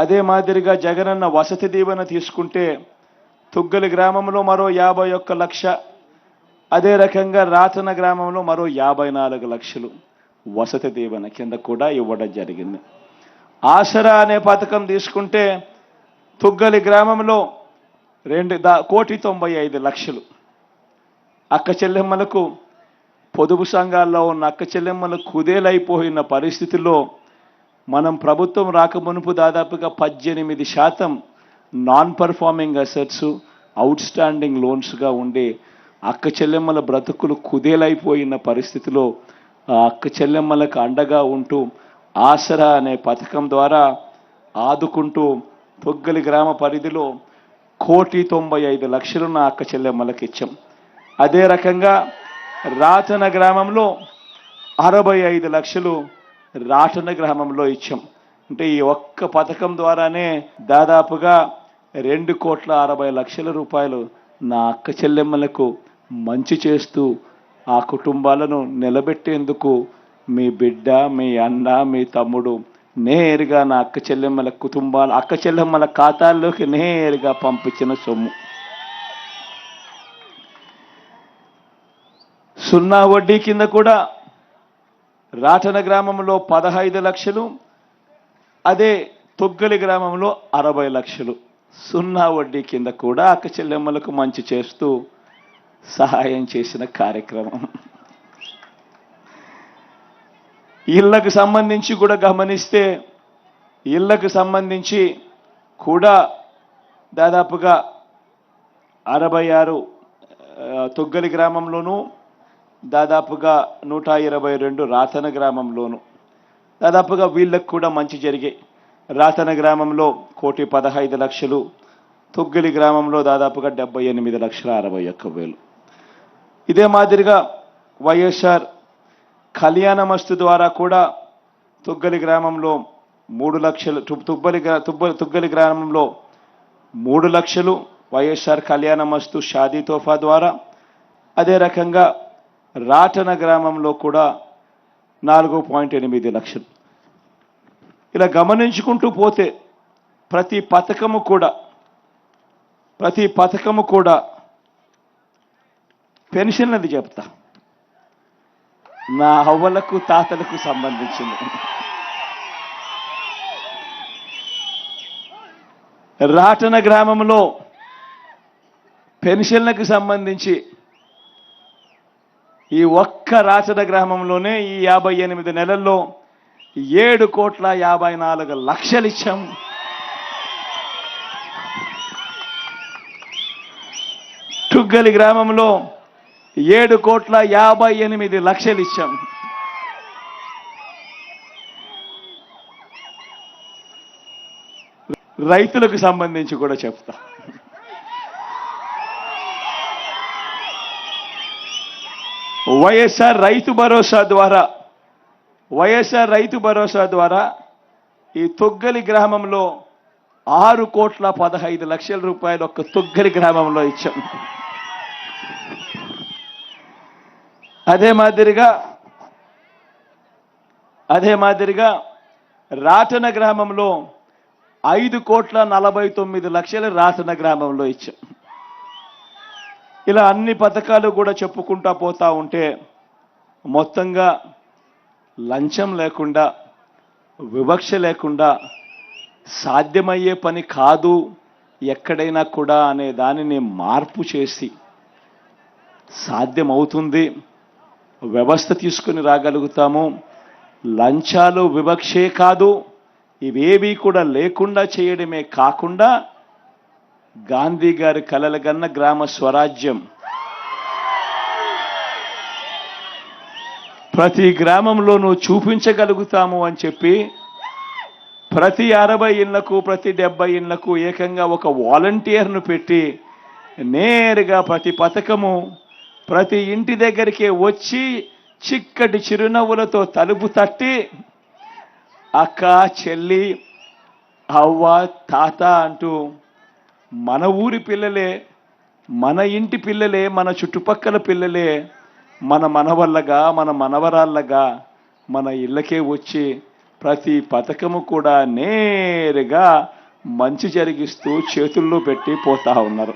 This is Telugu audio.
అదే మాదిరిగా జగనన్న వసతి దీవెన తీసుకుంటే తుగ్గలి గ్రామంలో మరో యాభై ఒక్క లక్ష అదే రకంగా రాతన గ్రామంలో మరో యాభై నాలుగు లక్షలు వసతి దీవెన కింద కూడా ఇవ్వడం జరిగింది. ఆసరా అనే పథకం తీసుకుంటే తుగ్గలి గ్రామంలో రెండు దా కోటి తొంభై ఐదు లక్షలు. అక్క చెల్లెమ్మలకు పొదుపు సంఘాల్లో ఉన్న అక్క చెల్లెమ్మలు కుదేలైపోయిన పరిస్థితిలో మనం ప్రభుత్వం రాకమునుపు దాదాపుగా పద్దెనిమిది శాతం non performing assets outstanding లోన్స్గా ఉండి అక్క చెల్లెమ్మల బ్రతుకులు కుదేలైపోయిన పరిస్థితిలో అక్క చెల్లెమ్మలకు అండగా ఉంటూ ఆసరా అనే పథకం ద్వారా ఆదుకుంటూ తొగ్గలి గ్రామ పరిధిలో కోటి తొంభై ఐదు లక్షలు నా అక్క చెల్లెమ్మలకు ఇచ్చాం. అదే రకంగా రాతన గ్రామంలో అరవై ఐదు లక్షలు రాటన గ్రామంలో ఇచ్చాం. అంటే ఈ ఒక్క పథకం ద్వారానే దాదాపుగా రెండు కోట్ల అరవై లక్షల రూపాయలు నా అక్క చెల్లెమ్మలకు మంచి చేస్తూ ఆ కుటుంబాలను నిలబెట్టేందుకు మీ బిడ్డ మీ అన్న మీ తమ్ముడు నేరుగా నా అక్క చెల్లెమ్మల కుటుంబాల అక్క చెల్లెమ్మల ఖాతాల్లోకి నేరుగా పంపించిన సొమ్ము. సున్నా వడ్డీ కింద కూడా రాటన గ్రామంలో పదహైదు లక్షలు అదే తొగ్గలి గ్రామంలో అరవై లక్షలు. సున్నా వడ్డీ కింద కూడా అక్క చెల్లెమ్మలకు మంచి చేస్తూ సహాయం చేసిన కార్యక్రమం. ఇళ్ళకు సంబంధించి కూడా గమనిస్తే ఇళ్ళకు సంబంధించి కూడా దాదాపుగా అరవై ఆరు తొగ్గలి గ్రామంలోనూ దాదాపుగా నూట ఇరవై రెండు రాతన గ్రామంలోను. దాదాపుగా వీళ్ళకు కూడా మంచి జరిగాయి. రాతన గ్రామంలో కోటి పదహైదు లక్షలు తొగ్గిలి గ్రామంలో దాదాపుగా డెబ్బై ఎనిమిది లక్షల అరవై ఒక్క వేలు. ఇదే మాదిరిగా వైఎస్ఆర్ కళ్యాణమస్తు ద్వారా కూడా తుగ్గలి గ్రామంలో మూడు లక్షలు తుబ్- తుబ్బలి తుబ్బ తుగ్గలి గ్రామంలో మూడు లక్షలు వైఎస్ఆర్ కళ్యాణమస్తు షాదీ తోఫా ద్వారా. అదే రకంగా రాటన గ్రామంలో కూడా నాలుగు పాయింట్ ఎనిమిది లక్షలు. ఇలా గమనించుకుంటూ పోతే ప్రతి పథకము కూడా ప్రతి పథకము కూడా పెన్షన్లది చెప్తా. నా అవ్వలకు తాతలకు సంబంధించింది. రాటన గ్రామంలో పెన్షన్లకు సంబంధించి ఈ ఒక్క రాచద గ్రామంలోనే ఈ యాభై ఎనిమిది నెలల్లో ఏడు కోట్ల యాభై నాలుగు లక్షలు ఇచ్చాం. టుగ్గలి గ్రామంలో ఏడు కోట్ల యాభై ఎనిమిది లక్షలు ఇచ్చాం. రైతులకు సంబంధించి కూడా చెప్తా. వైఎస్ఆర్ రైతు భరోసా ద్వారా వైఎస్ఆర్ రైతు భరోసా ద్వారా ఈ తొగ్గలి గ్రామంలో ఆరు కోట్ల పదహైదు లక్షల రూపాయలు ఒక్క తొగ్గలి గ్రామంలో ఇచ్చాం. అదే మాదిరిగా అదే మాదిరిగా రాటన గ్రామంలో ఐదు కోట్ల నలభై తొమ్మిది లక్షలు రాటన గ్రామంలో ఇచ్చాం. ఇలా అన్ని పథకాలు కూడా చెప్పుకుంటా పోతా ఉంటే మొత్తంగా లంచం లేకుండా వివక్ష లేకుండా సాధ్యమయ్యే పని కాదు ఎక్కడైనా కూడా అనే దానిని మార్పు చేసి సాధ్యమవుతుంది. వ్యవస్థ తీసుకుని రాగలుగుతాము. లంచాలు వివక్షే కాదు ఇవేవి కూడా లేకుండా చేయడమే కాకుండా గాంధీ గారి కలలుగన్న గ్రామ స్వరాజ్యం. ప్రతి గ్రామంలోనూ చూపించగలుగుతాము అని చెప్పి ప్రతి అరవై ఇళ్ళకు ప్రతి డెబ్బై ఇళ్ళకు ఏకంగా ఒక వాలంటీర్ను పెట్టి నేరుగా ప్రతి పథకము ప్రతి ఇంటి దగ్గరికే వచ్చి చిక్కటి చిరునవ్వులతో తలుపు తట్టి అక్క చెల్లి అవ్వ తాత అంటూ మన ఊరి పిల్లలే మన ఇంటి పిల్లలే మన చుట్టుపక్కల పిల్లలే మన మనవల్లగా మన మనవరాళ్ళగా మన ఇళ్ళకే వచ్చి ప్రతి పథకము కూడా నేరుగా మంచి జరిగిస్తూ చేతుల్లో పెట్టి పోతా ఉన్నారు.